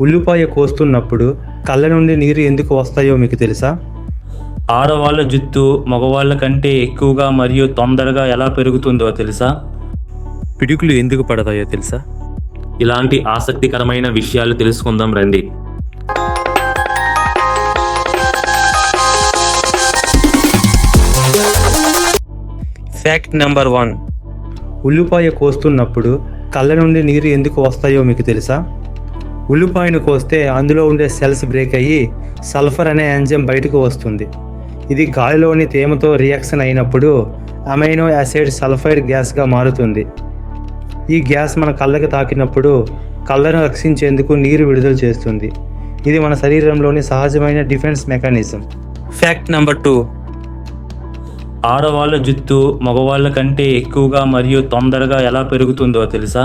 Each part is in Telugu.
ఉల్లిపాయ కోస్తున్నప్పుడు కళ్ళ నుండి నీరు ఎందుకు వస్తాయో మీకు తెలుసా? ఆడవాళ్ళ జుట్టు మగవాళ్ళ కంటే ఎక్కువగా మరియు తొందరగా ఎలా పెరుగుతుందో తెలుసా? పిడుగులు ఎందుకు పడతాయో తెలుసా? ఇలాంటి ఆసక్తికరమైన విషయాలు తెలుసుకుందాం రండి. ఫ్యాక్ట్ నెంబర్ వన్ ఉల్లిపాయ కోస్తున్నప్పుడు కళ్ళ నుండి నీరు ఎందుకు వస్తాయో మీకు తెలుసా? ఉల్లిపాయను కోస్తే అందులో ఉండే సెల్స్ బ్రేక్ అయ్యి సల్ఫర్ అనే ఎంజైమ్ బయటకు వస్తుంది. ఇది గాలిలోని తేమతో రియాక్షన్ అయినప్పుడు అమైనో యాసిడ్ సల్ఫైడ్ గ్యాస్గా మారుతుంది. ఈ గ్యాస్ మన కళ్ళకి తాకినప్పుడు కళ్ళను రక్షించేందుకు నీరు విడుదల చేస్తుంది. ఇది మన శరీరంలోని సహజమైన defence mechanism. Fact number two ఆడవాళ్ళ జుట్టు మగవాళ్ళ కంటే ఎక్కువగా మరియు తొందరగా ఎలా పెరుగుతుందో తెలుసా?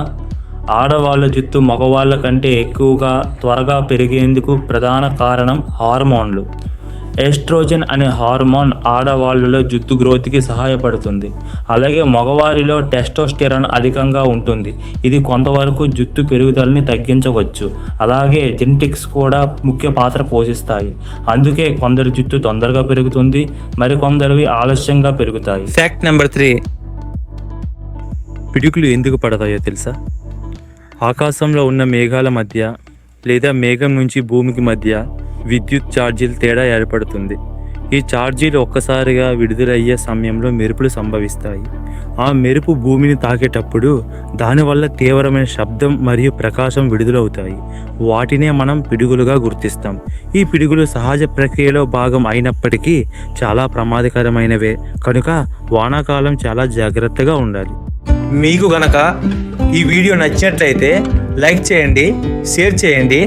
ఆడవాళ్ళ జుట్టు మగవాళ్ళ కంటే ఎక్కువగా త్వరగా పెరిగేందుకు ప్రధాన కారణం హార్మోన్లు. ఎస్ట్రోజన్ అనే హార్మోన్ ఆడవాళ్ళలో జుట్టు గ్రోత్కి సహాయపడుతుంది. అలాగే మగవారిలో టెస్టోస్టెరాన్ అధికంగా ఉంటుంది. ఇది కొంతవరకు జుట్టు పెరుగుదలని తగ్గించవచ్చు. అలాగే జెనెటిక్స్ కూడా ముఖ్య పాత్ర పోషిస్తాయి. అందుకే కొందరి జుట్టు తొందరగా పెరుగుతుంది మరికొందరివి ఆలస్యంగా పెరుగుతాయి. ఫ్యాక్ట్ నెంబర్ త్రీ పిడుకులు ఎందుకు పడతాయో తెలుసా? ఆకాశంలో ఉన్న మేఘాల మధ్య లేదా మేఘం నుంచి భూమికి మధ్య విద్యుత్ ఛార్జీలు తేడా ఏర్పడుతుంది. ఈ ఛార్జీలు ఒక్కసారిగా విడుదలయ్యే సమయంలో మెరుపులు సంభవిస్తాయి. ఆ మెరుపు భూమిని తాకేటప్పుడు దానివల్ల తీవ్రమైన శబ్దం మరియు ప్రకాశం విడుదలవుతాయి. వాటినే మనం పిడుగులుగా గుర్తిస్తాం. ఈ పిడుగులు సహజ ప్రక్రియలో భాగం అయినప్పటికీ చాలా ప్రమాదకరమైనవే. కనుక వానాకాలం చాలా జాగ్రత్తగా ఉండాలి. మీకు గనక ఈ వీడియో నచ్చినట్లయితే లైక్ చేయండి షేర్ చేయండి.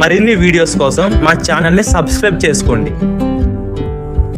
మరిన్ని వీడియోస్ కోసం మా ఛానల్ని సబ్స్క్రైబ్ చేసుకోండి.